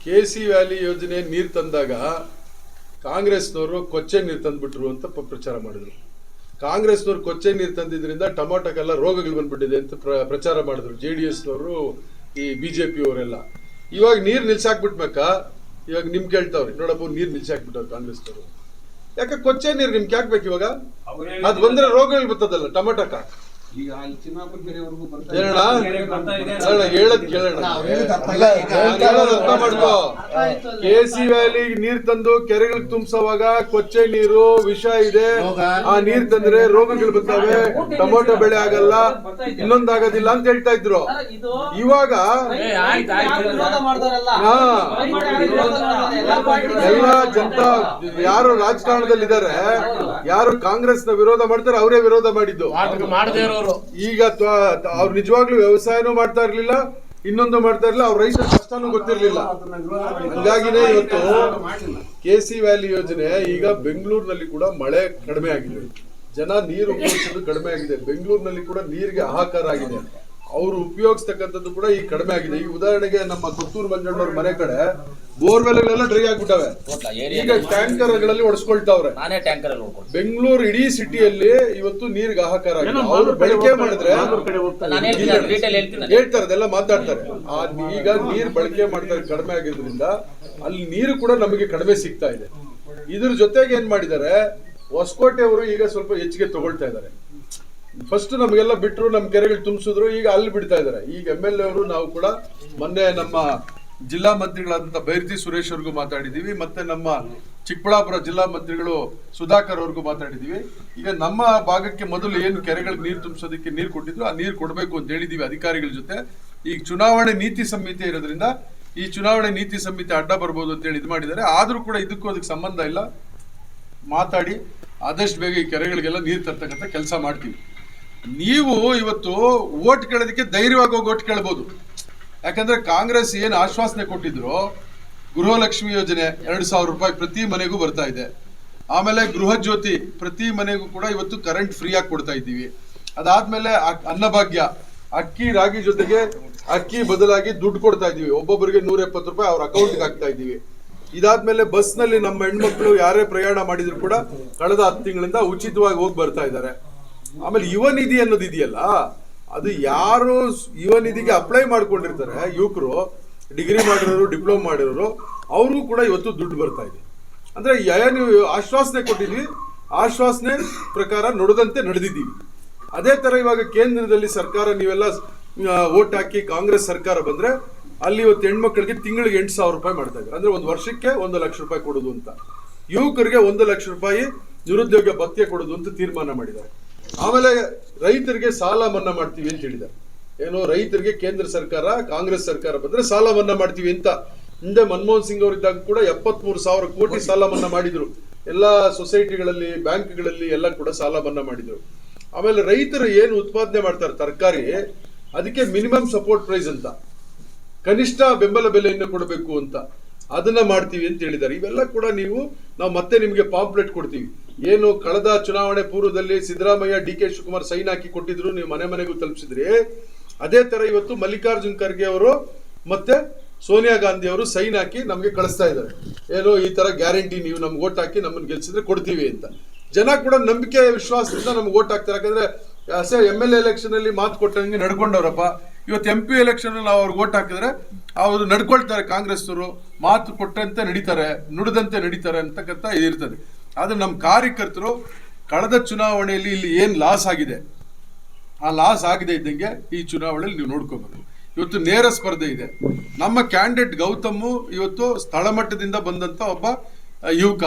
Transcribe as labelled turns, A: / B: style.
A: K C valley ಯೋಜನೆ ನೀರು ತಂದಾಗ ಕಾಂಗ್ರೆಸ್ನವರು ಕೊಚ್ಚೆ ನೀರು ತಂದ್ಬಿಟ್ರು ಅಂತ ಪ್ರಚಾರ ಮಾಡಿದ್ರು. ಕಾಂಗ್ರೆಸ್ನವ್ರು ಕೊಚ್ಚೆ ನೀರು ತಂದಿದ್ರಿಂದ ಟೊಮಾಟೋಕ್ಕೆಲ್ಲ ರೋಗಗಳು ಬಂದ್ಬಿಟ್ಟಿದೆ ಅಂತ ಪ್ರ- ಪ್ರಚಾರ ಮಾಡಿದ್ರು ಜೆ ಡಿ ಎಸ್ನವರು ಈ ಬಿ ಜೆ ಪಿಯವರೆಲ್ಲ ಇವಾಗ ನೀರು ನಿಲ್ಸಾಕ್ಬಿಟ್ಬೇಕ ಇವಾಗ ನಿಮ್ ಕೇಳ್ತಾವ್ರಿ ನೋಡಪ್ಪ ನೀರು ನಿಲ್ಸಾಕ್ಬಿಟ್ಟವ್ರು ಕಾಂಗ್ರೆಸ್ನವರು. ಯಾಕೆ ಕೊಚ್ಚೆ ನೀರು ನಿಮ್ಗೆ ಯಾಕೆ ಬೇಕು ಇವಾಗ? ಅದು ಬಂದ್ರೆ ರೋಗಗಳು ಬರ್ತದಲ್ಲ ಟೊಮಾಟೋಕ.
B: ಈಗ ಅಲ್ಲಿ ಚಿನ್ನಾಪುರ ಕೆರೆವರೆಗೂ ಬರ್ತಾ
A: ಹೇಳೋಣ
B: ಇದೆ.
A: ಹೇಳೋಣ ಹೇಳದ್ ಕೇಳೋಣ ನಾನ್ ಹೇಳೋದ್ ಅರ್ಥ ಮಾಡ್ಕೋ. ಕೆ ಸಿ ವ್ಯಾಲಿ ನೀರ್ ತಂದು ಕೆರೆಗಳಿಗೆ ತುಂಬಿಸುವಾಗ ಕೊಚ್ಚೆ ನೀರು ವಿಷ ಇದೆ. ಆ ನೀರ್ ತಂದ್ರೆ ರೋಗಗಳು ಬರ್ತವೆ. ಟೊಮೊಟೊ ಬೆಳೆ ಆಗಲ್ಲ. ಇನ್ನೊಂದಾಗೋದಿಲ್ಲ ಅಂತ ಹೇಳ್ತಾ ಇದ್ರು. ಇವಾಗ ಹಾ. ಎಲ್ಲ ಜನತಾ ಯಾರು ರಾಜಕಾರಣದಲ್ಲಿ ಇದಾರೆ ಯಾರು ಕಾಂಗ್ರೆಸ್ನ ವಿರೋಧ ಮಾಡ್ತಾರೆ ಅವರೇ ವಿರೋಧ ಮಾಡಿದ್ದು.
C: ಮಾಡದೇ ಇರೋರು.
A: ಈಗ ತ್ವ- ಅವ್ರು ನಿಜವಾಗ್ಲೂ ವ್ಯವಸಾಯನೂ ಮಾಡ್ತಾ ಇರ್ಲಿಲ್ಲ, ಇನ್ನೊಂದು ಮಾಡ್ತಾ ಇರ್ಲಿಲ್ಲ, ಅವ್ರ ರೈತರ ಕಷ್ಟನೂ ಗೊತ್ತಿರ್ಲಿಲ್ಲ. ಹಾಗಾಗಿನೇ ಇವತ್ತು ಕೆ ಸಿ ವ್ಯಾಲಿ ಯೋಜನೆ ಈಗ ಬೆಂಗಳೂರಿನಲ್ಲಿ ಕೂಡ ಮಳೆ ಕಡಿಮೆ ಆಗಿದೆ. ಜನ ನೀರು ಉಪಯೋಗಿಸೋದು ಕಡಿಮೆ ಆಗಿದೆ. ಬೆಂಗಳೂರಿನಲ್ಲಿ ಕೂಡ ನೀರಿಗೆ ಹಾಹಾಕಾರ ಆಗಿದೆ. ಅವರು ಉಪಯೋಗಿಸ್ತಕ್ಕಂಥದ್ದು ಕೂಡ ಈಗ ಕಡಿಮೆ ಆಗಿದೆ. ಈ ಉದಾಹರಣೆಗೆ ನಮ್ಮ ಕೊತ್ತೂರು ಮಂಜಣ್ಣವ್ರ ಮನೆ ಕಡೆ ಬೋರ್ವೆಲ್ಗಳೆಲ್ಲ ಡ್ರೈ ಆಗ್ಬಿಟ್ಟವೆ. ಈಗ ಟ್ಯಾಂಕರ್ಗಳಲ್ಲಿ ಒಡ್ಸ್ಕೊಳ್ತಾವ್ರೆ.
C: ನಾನೇ ಟ್ಯಾಂಕರ್ ಅಲ್ಲಿ ನೋಡ್ಕೊಂಡು
A: ಬೆಂಗಳೂರು ಇಡೀ ಸಿಟಿಯಲ್ಲಿ ಇವತ್ತು ನೀರ್ಗೆ ಆಹಾಕಾರ ಆಗಿದೆ. ಅವ್ರು ಬಳಕೆ ಮಾಡಿದ್ರೆ
C: ನಾನು ಹೇಳ್ತೀನಿ ಡೀಟೇಲ್ ಹೇಳ್ತೀನಿ
A: ಹೇಳ್ತಾರೆ ಅದೆಲ್ಲ ಮಾತಾಡ್ತಾರೆ. ಆ ಈಗ ನೀರ್ ಬಳಕೆ ಮಾಡ್ತಾರೆ ಕಡಿಮೆ ಆಗಿದ್ರಿಂದ ಅಲ್ಲಿ ನೀರು ಕೂಡ ನಮಗೆ ಕಡಿಮೆ ಸಿಗ್ತಾ ಇದೆ. ಇದ್ರ ಜೊತೆಗೆ ಏನ್ ಮಾಡಿದ್ದಾರೆ ಹೊಸಕೋಟೆ ಅವರು ಈಗ ಸ್ವಲ್ಪ ಹೆಚ್ಚಿಗೆ ತಗೊಳ್ತಾ ಇದ್ದಾರೆ. ಫಸ್ಟ್ ನಮಗೆಲ್ಲ ಬಿಟ್ಟರು ನಮ್ಮ ಕೆರೆಗಳು ತುಂಬಿಸಿದ್ರು, ಈಗ ಅಲ್ಲಿ ಬಿಡ್ತಾ ಇದ್ದಾರೆ. ಈಗ ಎಂ ಎಲ್ ಎ ಅವರು ನಾವು ಕೂಡ ಮೊನ್ನೆ ನಮ್ಮ ಜಿಲ್ಲಾ ಮಂತ್ರಿಗಳಾದಂಥ ಬೈರತಿ ಸುರೇಶ್ ಅವ್ರಿಗೂ ಮಾತಾಡಿದೀವಿ ಮತ್ತೆ ನಮ್ಮ ಚಿಕ್ಕಬಳ್ಳಾಪುರ ಜಿಲ್ಲಾ ಮಂತ್ರಿಗಳು ಸುಧಾಕರ್ ಅವ್ರಿಗೂ ಮಾತಾಡಿದೀವಿ ಈಗ ನಮ್ಮ ಭಾಗಕ್ಕೆ ಮೊದಲು ಏನು ಕೆರೆಗಳಿಗೆ ನೀರು ತುಂಬಿಸೋದಕ್ಕೆ ನೀರು ಕೊಟ್ಟಿದ್ರು, ಆ ನೀರು ಕೊಡಬೇಕು ಅಂತ ಹೇಳಿದೀವಿ ಅಧಿಕಾರಿಗಳ ಜೊತೆ. ಈಗ ಚುನಾವಣೆ ನೀತಿ ಸಂಹಿತೆ ಇರೋದ್ರಿಂದ ಈ ಚುನಾವಣೆ ನೀತಿ ಸಂಹಿತೆ ಅಡ್ಡ ಬರ್ಬೋದು ಅಂತ ಹೇಳಿ ಇದು ಮಾಡಿದ್ದಾರೆ. ಆದರೂ ಕೂಡ ಇದಕ್ಕೂ ಅದಕ್ಕೆ ಸಂಬಂಧ ಇಲ್ಲ. ಮಾತಾಡಿ, ಆದಷ್ಟು ಬೇಗ ಈ ಕೆರೆಗಳಿಗೆಲ್ಲ ನೀರು ತರ್ತಕ್ಕಂಥ ಕೆಲಸ ಮಾಡ್ತೀವಿ. ನೀವು ಇವತ್ತು ಓಟ್ ಕೇಳೋದಕ್ಕೆ ಧೈರ್ಯವಾಗಿ ಹೋಗಿ ಓಟ್ ಕೇಳ್ಬೋದು. ಯಾಕಂದ್ರೆ ಕಾಂಗ್ರೆಸ್ ಏನು ಆಶ್ವಾಸನೆ ಕೊಟ್ಟಿದ್ರು? ಗೃಹಲಕ್ಷ್ಮಿ ಯೋಜನೆ ಎರಡು ಸಾವಿರ ರೂಪಾಯಿ ಪ್ರತಿ ಮನೆಗೂ ಬರ್ತಾ ಇದೆ. ಆಮೇಲೆ ಗೃಹ ಜ್ಯೋತಿ ಪ್ರತಿ ಮನೆಗೂ ಕೂಡ ಇವತ್ತು ಕರೆಂಟ್ ಫ್ರೀ ಆಗಿ ಕೊಡ್ತಾ ಇದ್ದೀವಿ. ಅದಾದ್ಮೇಲೆ ಅನ್ನಭಾಗ್ಯ, ಅಕ್ಕಿ, ರಾಗಿ ಜೊತೆಗೆ ಅಕ್ಕಿ ಬದಲಾಗಿ ದುಡ್ಡು ಕೊಡ್ತಾ ಇದ್ದೀವಿ. ಒಬ್ಬೊಬ್ಬರಿಗೆ ನೂರ ಎಪ್ಪತ್ತು ರೂಪಾಯಿ ಅವ್ರ ಅಕೌಂಟ್ಗೆ ಹಾಕ್ತಾ ಇದ್ದೀವಿ. ಇದಾದ್ಮೇಲೆ ಬಸ್ನಲ್ಲಿ ನಮ್ಮ ಹೆಣ್ಮಕ್ಳು ಯಾರೇ ಪ್ರಯಾಣ ಮಾಡಿದ್ರು ಕೂಡ ಕಳೆದ ಹತ್ತು ತಿಂಗಳಿಂದ ಉಚಿತವಾಗಿ ಹೋಗಿ ಬರ್ತಾ ಇದ್ದಾರೆ. ಆಮೇಲೆ ಯುವ ನಿಧಿ ಅನ್ನೋದು ಇದೆಯಲ್ಲ, ಅದು ಯಾರು ಯುವ ನಿಧಿಗೆ ಅಪ್ಲೈ ಮಾಡ್ಕೊಂಡಿರ್ತಾರೆ, ಯುವಕರು ಡಿಗ್ರಿ ಮಾಡಿರೋರು ಡಿಪ್ಲೊಮಾ ಮಾಡಿರೋರು, ಅವ್ರಿಗೂ ಕೂಡ ಇವತ್ತು ದುಡ್ಡು ಬರ್ತಾ ಇದೆ. ಅಂದ್ರೆ ಏನು ಆಶ್ವಾಸನೆ ಕೊಟ್ಟಿದ್ವಿ, ಆಶ್ವಾಸನೆ ಪ್ರಕಾರ ನಡೆದಂತೆ ನಡೆದಿದ್ದೀವಿ. ಅದೇ ತರ ಇವಾಗ ಕೇಂದ್ರದಲ್ಲಿ ಸರ್ಕಾರ, ನೀವೆಲ್ಲ ಓಟ್ ಹಾಕಿ ಕಾಂಗ್ರೆಸ್ ಸರ್ಕಾರ ಬಂದ್ರೆ ಅಲ್ಲಿ ಇವತ್ತು ಹೆಣ್ಮಕ್ಳಿಗೆ ತಿಂಗಳಿಗೆ ಎಂಟು ಸಾವಿರ ರೂಪಾಯಿ ಮಾಡ್ತಾ ಇದ್ದಾರೆ. ಅಂದ್ರೆ ಒಂದು ವರ್ಷಕ್ಕೆ ಒಂದು ಲಕ್ಷ ರೂಪಾಯಿ ಕೊಡೋದು ಅಂತ. ಯುವಕರಿಗೆ ಒಂದು ಲಕ್ಷ ರೂಪಾಯಿ ನಿರುದ್ಯೋಗ ಭತ್ಯೆ ಕೊಡೋದು ಅಂತ ತೀರ್ಮಾನ ಮಾಡಿದ್ದಾರೆ. ಆಮೇಲೆ ರೈತರಿಗೆ ಸಾಲ ಮನ್ನಾ ಮಾಡ್ತೀವಿ ಅಂತ ಹೇಳಿದ ಏನೋ ರೈತರಿಗೆ ಕೇಂದ್ರ ಸರ್ಕಾರ, ಕಾಂಗ್ರೆಸ್ ಸರ್ಕಾರ ಬಂದ್ರೆ ಸಾಲ ಮನ್ನಾ ಮಾಡ್ತೀವಿ ಅಂತ. ಹಿಂದೆ ಮನಮೋಹನ್ ಸಿಂಗ್ ಅವರಿದ್ದಾಗ ಕೂಡ ಎಪ್ಪತ್ಮೂರು ಸಾವಿರ ಕೋಟಿ ಸಾಲ ಮನ್ನಾ ಮಾಡಿದ್ರು. ಎಲ್ಲಾ ಸೊಸೈಟಿಗಳಲ್ಲಿ, ಬ್ಯಾಂಕ್ಗಳಲ್ಲಿ ಎಲ್ಲ ಕೂಡ ಸಾಲ ಮನ್ನಾ ಮಾಡಿದ್ರು. ಆಮೇಲೆ ರೈತರು ಏನು ಉತ್ಪಾದನೆ ಮಾಡ್ತಾರೆ ತರಕಾರಿ, ಅದಕ್ಕೆ ಮಿನಿಮಮ್ ಸಪೋರ್ಟ್ ಪ್ರೈಸ್ ಅಂತ. ಕನಿಷ್ಠ ಬೆಂಬಲ ಬೆಲೆಯನ್ನು ಕೊಡಬೇಕು ಅಂತ. ಅದನ್ನ ಮಾಡ್ತೀವಿ ಅಂತ ಹೇಳಿದ್ದಾರೆ. ಇವೆಲ್ಲ ಕೂಡ ನೀವು, ನಾವು ಮತ್ತೆ ನಿಮಗೆ ಪಾಂಪ್ಲೆಟ್ ಕೊಡ್ತೀವಿ. ಏನು ಕಳೆದ ಚುನಾವಣೆ ಪೂರ್ವದಲ್ಲಿ Siddaramaiah D K Shivakumar sign ಹಾಕಿ ಕೊಟ್ಟಿದ್ರು, ನೀವು ಮನೆ ಮನೆಗೂ ತಲುಪಿಸಿದ್ರಿ. ಅದೇ ತರ ಇವತ್ತು ಮಲ್ಲಿಕಾರ್ಜುನ್ ಖರ್ಗೆ ಅವರು ಮತ್ತೆ ಸೋನಿಯಾ ಗಾಂಧಿ ಅವರು ಸೈನ್ ಹಾಕಿ ನಮಗೆ ಕಳಿಸ್ತಾ ಇದ್ದಾರೆ. ಏನೋ ಈ ತರ ಗ್ಯಾರಂಟಿ ನೀವು ನಮ್ಗೆ ಓಟ್ ಹಾಕಿ ನಮ್ಮನ್ನು ಗೆಲ್ಸಿದ್ರೆ ಕೊಡ್ತೀವಿ ಅಂತ. ಜನ ಕೂಡ ನಂಬಿಕೆ ವಿಶ್ವಾಸದಿಂದ ನಮ್ಗೆ ಓಟ್ ಹಾಕ್ತಾರೆ. ಯಾಕಂದ್ರೆ ಅಸೆ ಎಂ ಎಲ್ ಎಲೆಕ್ಷನ್ ಅಲ್ಲಿ ಮಾತು ಕೊಟ್ಟಂಗೆ ನಡ್ಕೊಂಡವ್ರಪ್ಪ. ಇವತ್ತು ಎಂ ಪಿ ಎಲೆಕ್ಷನ್ ನಾವು ಅವ್ರಿಗೆ ಓಟ್ ಹಾಕಿದ್ರೆ ಅವರು ನಡ್ಕೊಳ್ತಾರೆ ಕಾಂಗ್ರೆಸ್ನವರು ಮಾತು ಕೊಟ್ಟಂತೆ ನಡೀತಾರೆ, ನುಡಿದಂತೆ ನಡೀತಾರೆ ಅಂತಕ್ಕಂಥ ಇದಿರ್ತದೆ. ಆದ್ರೆ ನಮ್ಮ ಕಾರ್ಯಕರ್ತರು ಕಳೆದ ಚುನಾವಣೆಯಲ್ಲಿ ಇಲ್ಲಿ ಏನ್ ಲಾಸ್ ಆಗಿದೆ? ಆ ಲಾಸ್ ಆಗಿದೆ ಇದ್ದಂಗೆ ಈ ಚುನಾವಣೆಯಲ್ಲಿ ನೀವು ನೋಡ್ಕೋಬೇಕು. ಇವತ್ತು ನೇರ ಸ್ಪರ್ಧೆ ಇದೆ. ನಮ್ಮ ಕ್ಯಾಂಡಿಡೇಟ್ ಗೌತಮ್ ಇವತ್ತು ಸ್ಥಳ ಮಟ್ಟದಿಂದ ಬಂದಂತ ಒಬ್ಬ ಯುವಕ.